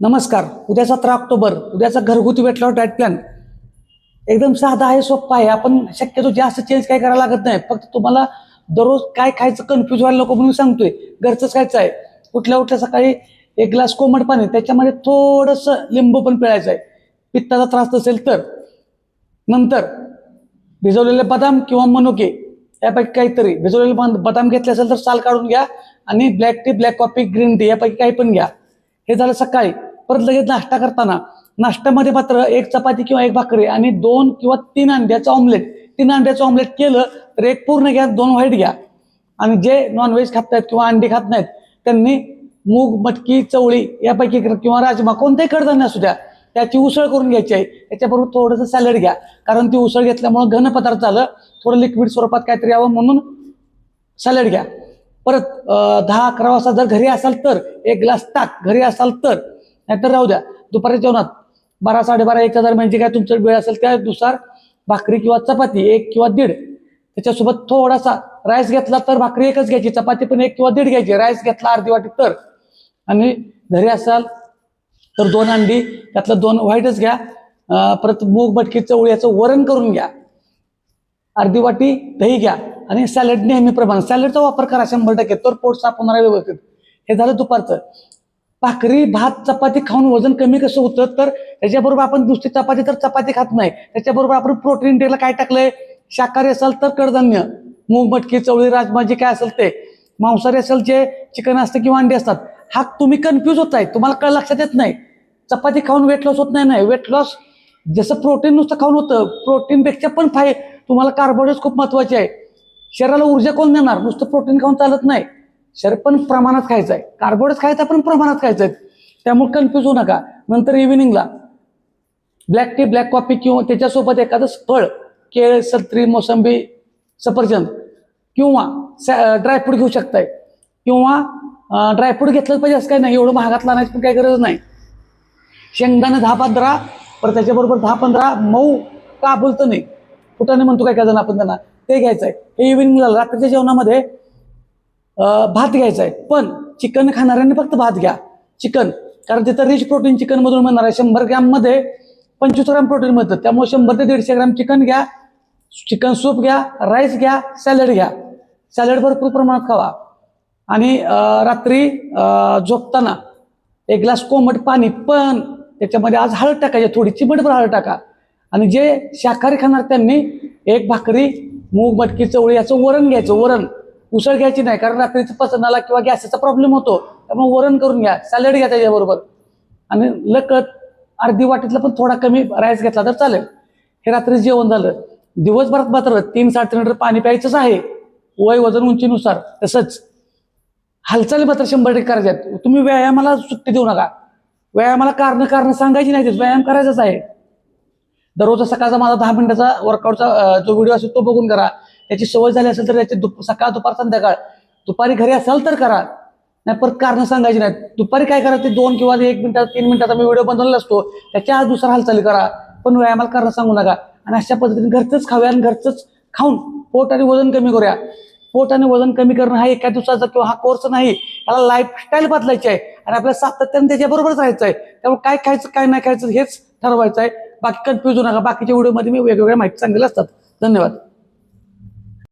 नमस्कार. उद्या सतरा ऑक्टोबर. उद्याचा घरगुती वेट लॉस प्लॅन एकदम साधा आहे सोप्पा आहे. आपण शक्यतो जास्त चेंज काय करायला लागत नाही. फक्त तुम्हाला दररोज काय खायचं कन्फ्यूज व्हायला नको म्हणून सांगतोय. घरचंच खायचं आहे. उठल्या उठल्या सकाळी एक ग्लास कोमट पाणी त्याच्यामध्ये थोडंसं लिंबू पण पिळायचं आहे. पित्ताचा त्रास असेल तर. नंतर भिजवलेले बदाम किंवा मनुके यापैकी काहीतरी. भिजवलेले बदाम घेतले असेल तर साल काढून घ्या आणि black tea black coffee green tea यापैकी काही पण घ्या. हे झालं सकाळी. परत लगेच नाश्ता करताना. नाश्त्यामध्ये मात्र एक चपाती किंवा एक भाकरी आणि दोन किंवा तीन अंड्याचं ऑमलेट तीन अंड्याचं ऑमलेट केलं तर एक पूर्ण घ्या दोन व्हाईट घ्या. आणि जे नॉनव्हेज खात नाहीत किंवा अंडी खात नाहीत त्यांनी मूग मटकी चवळी यापैकी किंवा राजमा कोणत्याही कडधान्य असू द्या त्याची उसळ करून घ्यायची आहे. त्याच्याबरोबर थोडंसं सॅलड घ्या. कारण ती उसळ घेतल्यामुळं घन पदार्थ झालं थोडं लिक्विड स्वरूपात काहीतरी यावं म्हणून सॅलड घ्या. परत दहा अकरा वाजता जर घरी असाल तर एक ग्लास ताक. घरी असाल तर नाहीतर राहू द्या. दुपारच्या जेवणात बारा साडेबारा एक हजार म्हणजे काय तुमचं वेळ असेल त्यानुसार भाकरी किंवा चपाती एक किंवा दीड. त्याच्यासोबत थोडासा राईस घेतला तर भाकरी एकच घ्यायची चपाती पण एक किंवा दीड घ्यायची. राईस घेतला अर्धी वाटी तर. आणि घरी असाल तर दोन अंडी त्यातलं दोन व्हाईटच घ्या. परत मूग मटकी चवळी याचं वरण करून घ्या. अर्धी वाटी दही घ्या. आणि सॅलड नेहमीप्रमाणे सॅलडचा वापर करा शंभर टक्के. तर पोट साफ होणार व्यवस्थित. हे झालं दुपारचं. भाकरी भात चपाती खाऊन वजन कमी कसं होतं तर त्याच्याबरोबर आपण दुसरी चपाती तर चपाती खात नाही. त्याच्याबरोबर आपण प्रोटीन टेला काय टाकलंय? शाकाहारी असाल तर कडधान्य मूग मटकी चवळी राजमा जे काय असेल ते. मांसाहारी असेल जे चिकन असतं किंवा अंडी असतात हा तुम्ही कन्फ्यूज होताय तुम्हाला काय लक्षात येत नाही? चपाती खाऊन वेट लॉस होत नाही नाही. वेट लॉस जसं प्रोटीन नुसतं खाऊन होतं प्रोटीनपेक्षा पण फाय तुम्हाला कार्बोहायड्रेट्स खूप महत्त्वाचे आहे. शरीराला ऊर्जा कोण देणार? नुसतं प्रोटीन खाऊन चालत नाही. शरीर पण प्रमाणात खायचं आहे. कार्बोहायड्रेट खायचं आहे, पण प्रमाणात खायचं आहे. त्यामुळे कन्फ्यूज होऊ नका. नंतर इव्हिनिंगला ब्लॅक टी ब्लॅक कॉफी किंवा त्याच्यासोबत एखादं फळ केळ संत्री मोसंबी सफरचंद किंवा ड्रायफ्रूट घेऊ शकताय. किंवा ड्रायफ्रूट घेतलं पाहिजे असं काही नाही. एवढं महागात आणायची पण काही गरज नाही. शेंगदाणे दहा पंधरा परत त्याच्याबरोबर दहा पंधरा मऊ का बोलतं नाही. फुटाने म्हणतो काय काय जण आपण त्यांना. ते घ्यायचं आहे हे इव्हिनिंगला रात्रीच्या जेवणामध्ये भात घ्यायचा आहे. पण चिकन खाणाऱ्यांनी फक्त भात घ्या. चिकन. कारण तिथं रिच प्रोटीन चिकनमधून मिळणार आहे. शंभर ग्रॅममध्ये पंचवीस ग्राम प्रोटीन मिळतं. त्यामुळे शंभर ते दीडशे ग्राम चिकन घ्या. चिकन सूप घ्या. राईस घ्या. सॅलड घ्या. सॅलड भरपूर प्रमाणात खावा. आणि रात्री झोपताना एक ग्लास कोमट पाणी पण त्याच्यामध्ये आज हळद टाकायची थोडी चिमटभर हळद टाका. आणि जे शाकाहारी खाणार त्यांनी एक भाकरी मूग मटकी चवळी याचं वरण घ्यायचं. वरण. उसळ घ्यायची नाही कारण रात्रीचं पचनाला किंवा गॅसचा प्रॉब्लेम होतो. त्यामुळे वरण करून घ्या सॅलड घ्या त्याच्याबरोबर. आणि लकत अर्धी वाटीतला पण थोडा कमी राईस घेतला तर चालेल. हे रात्री जेवण झालं. दिवसभरात मात्र तीन साडेतीन लिटर पाणी प्यायचंच आहे. वय वजन उंचीनुसार तसंच. हालचाली मात्र शंभर टक्के करायच्यात तुम्ही व्यायामाला सुट्टी देऊ नका. व्यायामाला कारण कारण सांगायची नाही व्यायाम करायचाच आहे. दररोजचा सकाळचा माझा दहा मिनिटाचा वर्कआउटचा जो व्हिडिओ असेल तो बघून करा. त्याची सवय झाली असेल तर त्याची दुप सकाळ दुपार संध्याकाळ. दुपारी घरी असाल तर करा. नाही परत कारण सांगायची नाहीत दुपारी काय करा ते दोन किंवा एक मिनिटात तीन मिनिटाचा मी व्हिडिओ बनवलेला असतो. त्याच्या आज दुसरा हालचाली करा. पण व्यायामाला कारण सांगू नका. आणि अशा पद्धतीने घरचंच खाऊया आणि घरचंच खाऊन पोट आणि वजन कमी करूया. पोट आणि वजन कमी करणं हा एका दिवसाचा किंवा हा कोर्स नाही. याला लाईफस्टाईल बदलायची आहे. आणि आपल्याला सातत्याने त्याच्याबरोबरच राहायचं आहे. त्यामुळे काय खायचं काय नाही खायचं हेच ठरवायचं आहे. बाकी कन्फ्यूज होऊ नका. बाकीच्या व्हिडिओमध्ये मी वेगवेगळ्या माहिती सांगितल्या असतात. धन्यवाद.